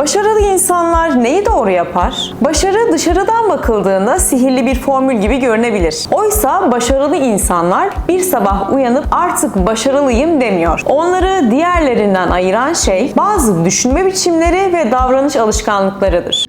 Başarılı insanlar neyi doğru yapar? Başarı dışarıdan bakıldığında sihirli bir formül gibi görünebilir. Oysa başarılı insanlar bir sabah uyanıp artık başarılıyım demiyor. Onları diğerlerinden ayıran şey bazı düşünme biçimleri ve davranış alışkanlıklarıdır.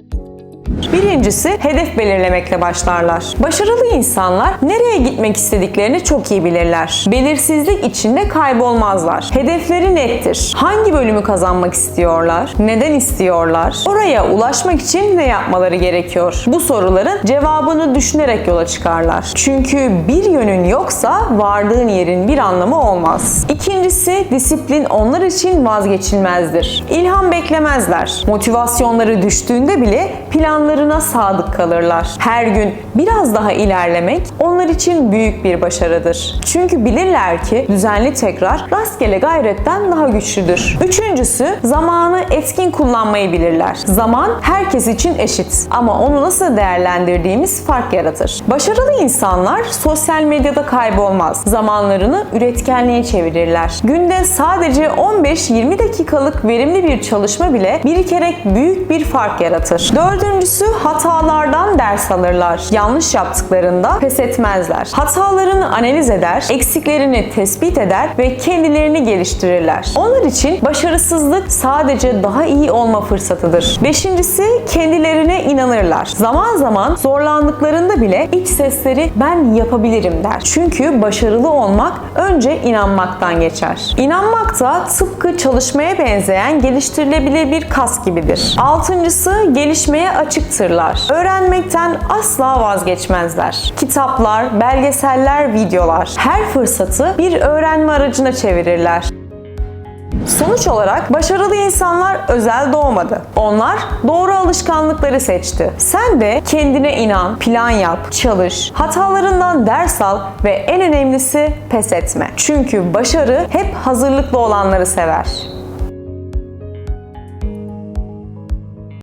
Birincisi hedef belirlemekle başlarlar. Başarılı insanlar nereye gitmek istediklerini çok iyi bilirler. Belirsizlik içinde kaybolmazlar. Hedefleri nettir. Hangi bölümü kazanmak istiyorlar? Neden istiyorlar? Oraya ulaşmak için ne yapmaları gerekiyor? Bu soruların cevabını düşünerek yola çıkarlar. Çünkü bir yönün yoksa vardığın yerin bir anlamı olmaz. İkincisi disiplin onlar için vazgeçilmezdir. İlham beklemezler. Motivasyonları düştüğünde bile planlarına sadık kalırlar. Her gün biraz daha ilerlemek onlar için büyük bir başarıdır. Çünkü bilirler ki düzenli tekrar rastgele gayretten daha güçlüdür. Üçüncüsü zamanı etkin kullanmayı bilirler. Zaman herkes için eşit ama onu nasıl değerlendirdiğimiz fark yaratır. Başarılı insanlar sosyal medyada kaybolmaz. Zamanlarını üretkenliğe çevirirler. Günde sadece 15-20 dakikalık verimli bir çalışma bile birikerek büyük bir fark yaratır. Dördüncüsü hatalardan ders alırlar. Yanlış yaptıklarında pes etmezler. Hatalarını analiz eder, eksiklerini tespit eder ve kendilerini geliştirirler. Onlar için başarısızlık sadece daha iyi olma fırsatıdır. Beşincisi kendilerine inanırlar. Zaman zaman zorlandıklarında bile iç sesleri ben yapabilirim der. Çünkü başarılı olmak önce inanmaktan geçer. İnanmak da tıpkı çalışmaya benzeyen geliştirilebilir bir kas gibidir. Altıncısı gelişmeye açıktırlar. Öğrenmekten asla vazgeçmezler. Kitaplar, belgeseller, videolar her fırsatı bir öğrenme aracına çevirirler. Sonuç olarak başarılı insanlar özel doğmadı. Onlar doğru alışkanlıkları seçti. Sen de kendine inan, plan yap, çalış, hatalarından ders al ve en önemlisi pes etme. Çünkü başarı hep hazırlıklı olanları sever.